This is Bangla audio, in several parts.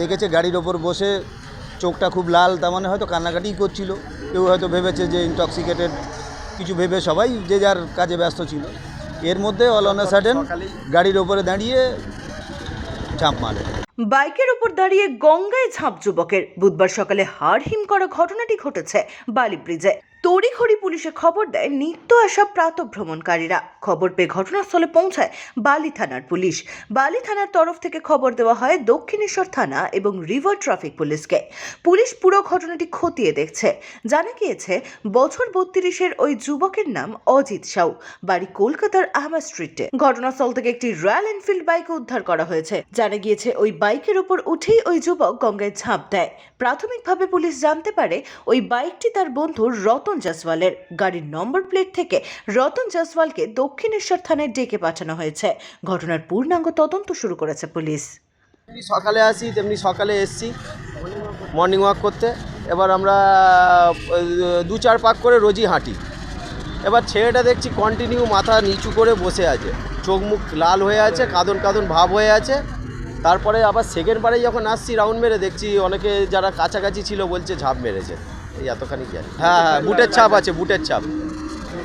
দেখেছে গাড়ির ওপর বসে, চোখটা খুব লাল, তার মানে হয়তো কান্নাকাটিই করছিল। কেউ হয়তো ভেবেছে যে ইনটক্সিকেটেড কিছু ভেবে সবাই যে যার কাজে ব্যস্ত ছিল। এর মধ্যে অল অন সাডেন গাড়ির ওপরে দাঁড়িয়ে ঝাঁপ মারে। বাইকের উপর দাঁড়িয়ে গঙ্গায় ঝাঁপ যুবকের। বুধবার সকালে হাড় হিম করা ঘটনাটি ঘটেছে বালি ব্রিজে। তড়িঘড়ি পুলিশে খবর দেয়, নিত্য আসা প্রাত ভ্রমণকারীরা। খবর পেয়ে ঘটনাস্থলে পৌঁছায় বালি থানার পুলিশ। বালি থানার তরফ থেকে খবর দেওয়া হয় দক্ষিণেশ্বর থানা এবং রিভার ট্রাফিক পুলিশকে। পুলিশ পুরো ঘটনাটি খতিয়ে দেখছে। জানা গিয়েছে, বছর বত্রিশের ওই যুবকের নাম অজিত সাউ। বাড়ি কলকাতার আহমদ স্ট্রিটে। ঘটনাস্থল থেকে একটি রয়্যাল এনফিল্ড বাইক উদ্ধার করা হয়েছে। জানা গিয়েছে, ওই বাইকের উপর উঠেই ওই যুবক গঙ্গায় ঝাঁপ দেয়। প্রাথমিকভাবে পুলিশ জানতে পারে, ওই বাইকটি তার বন্ধু রতন জসওয়ালের গাড়ির নম্বর প্লেট থেকে রতন জসওয়ালকে দক্ষিণেশ্বর থানায় ডেকে পাঠানো হয়েছে। ঘটনার পূর্ণাঙ্গ তদন্ত শুরু করেছে পুলিশ। সকালে আসি, তেমনি সকালে এসছি মর্নিং ওয়াক করতে। এবার আমরা দু চার পাক করে রোজই হাঁটি। এবার ছেলেটা দেখছি কন্টিনিউ মাথা নিচু করে বসে আছে। চোখ মুখ লাল হয়ে আছে, কাঁদন কাঁদন ভাব হয়ে আছে। তারপরে আবার সেকেন্ড বারে যখন আসছি রাউন্ড মেরে দেখছি অনেকে যারা কাছাকাছি ছিল বলছে ঝাঁপ মেরেছে। এই এতখানি জানি হ্যাঁ হ্যাঁ বুটের ছাপ আছে, বুটের ছাপ।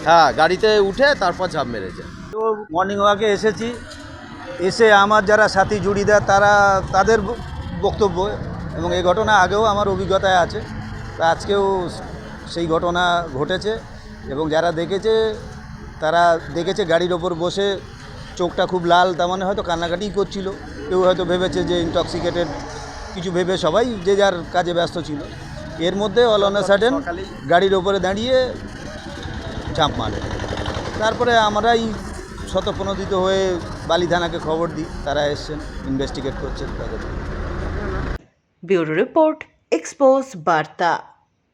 হ্যাঁ গাড়িতে উঠে তারপর ঝাঁপ মেরেছে তো মর্নিং ওয়াকে এসেছি। এসে আমার যারা সাথী জুড়িদার, তারা, তাদের বক্তব্য এবং এই ঘটনা আগেও আমার অভিজ্ঞতায় আছে। আজকেও সেই ঘটনা ঘটেছে এবং যারা দেখেছে, তারা দেখেছে গাড়ির ওপর বসে চোখটা খুব লাল, তার মানে হয়তো কান্নাকাটিই করছিল। কেউ হয়তো ভেবেছে যে ইনটক্সিকেটেড কিছু ভেবে সবাই যে যার কাজে ব্যস্ত ছিল। এর মধ্যে অল অন সাডেন গাড়ির ওপরে দাঁড়িয়ে ঝাঁপ মারে। তারপরে আমরাই শতপ্রণোদিত হয়ে বালি থানাকে খবর দিই তারা এসছেন ইনভেস্টিগেট করছেন। তাদের ব্যুরো রিপোর্ট এক্সপোজ বার্তা।